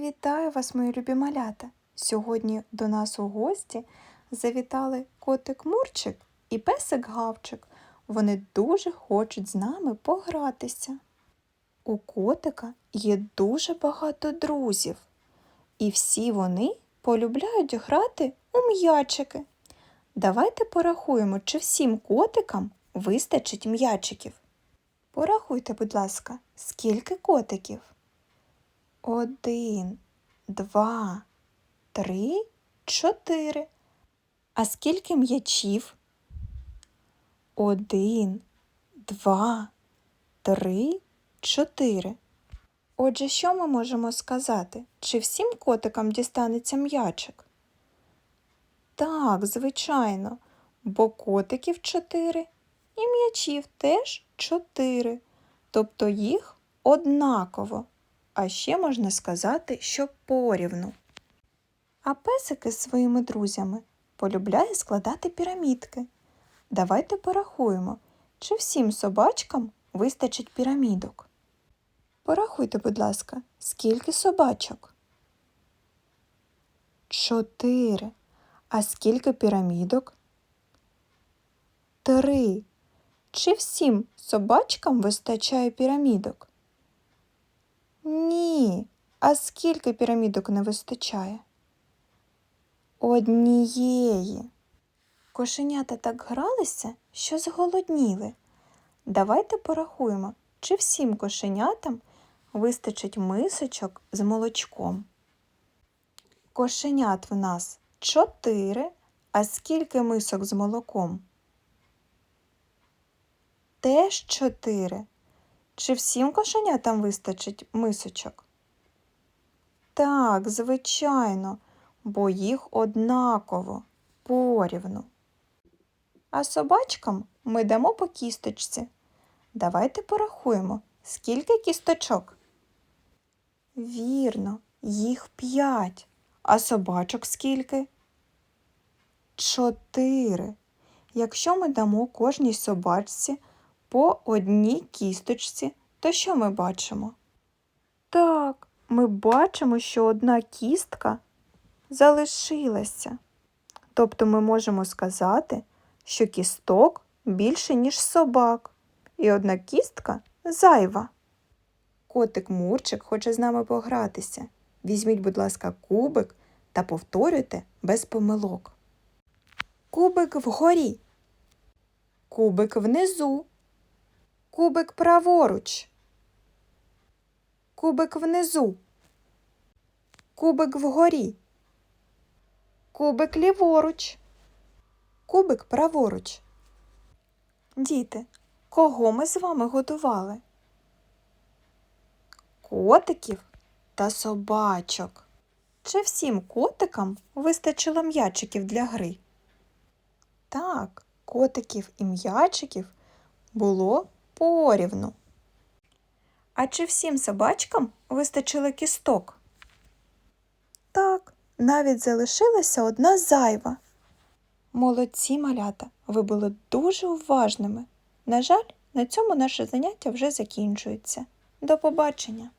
Вітаю вас, мої любі малята! Сьогодні до нас у гості завітали котик Мурчик і песик Гавчик. Вони дуже хочуть з нами погратися. У котика є дуже багато друзів, і всі вони полюбляють грати у м'ячики. Давайте порахуємо, чи всім котикам вистачить м'ячиків. Порахуйте, будь ласка, скільки котиків? Один, два, три, чотири. А скільки м'ячів? Один, два, три, чотири. Отже, що ми можемо сказати? Чи всім котикам дістанеться м'ячик? Так, звичайно, бо котиків чотири і м'ячів теж чотири, тобто їх однаково. А ще можна сказати, що порівну. А песики з своїми друзями полюбляє складати пірамідки. Давайте порахуємо, чи всім собачкам вистачить пірамідок. Порахуйте, будь ласка, скільки собачок? Чотири. А скільки пірамідок? Три. Чи всім собачкам вистачає пірамідок? Ні. А скільки пірамідок не вистачає? Однієї. Кошенята так гралися, що зголодніли. Давайте порахуємо, чи всім кошенятам вистачить мисочок з молочком. Кошенят в нас чотири, а скільки мисок з молоком? Теж чотири. Чи всім кошенятам вистачить мисочок? Так, звичайно, бо їх однаково, порівну. А собачкам ми дамо по кісточці. Давайте порахуємо, скільки кісточок. Вірно, їх п'ять. А собачок скільки? Чотири. Якщо ми дамо кожній собачці по одній кісточці, то що ми бачимо? Так, ми бачимо, що одна кістка залишилася. Тобто ми можемо сказати, що кісток більше, ніж собак, і одна кістка зайва. Котик Мурчик хоче з нами погратися. Візьміть, будь ласка, кубик та повторюйте без помилок. Кубик вгорі. Кубик внизу. Кубик праворуч. Кубик внизу. Кубик вгорі. Кубик ліворуч. Кубик праворуч. Діти, кого ми з вами годували? Котиків та собачок. Чи всім котикам вистачило м'ячиків для гри? Так, котиків і м'ячиків було порівну. А чи всім собачкам вистачило кісток? Так, навіть залишилася одна зайва. Молодці малята, ви були дуже уважними. На жаль, на цьому наше заняття вже закінчується. До побачення!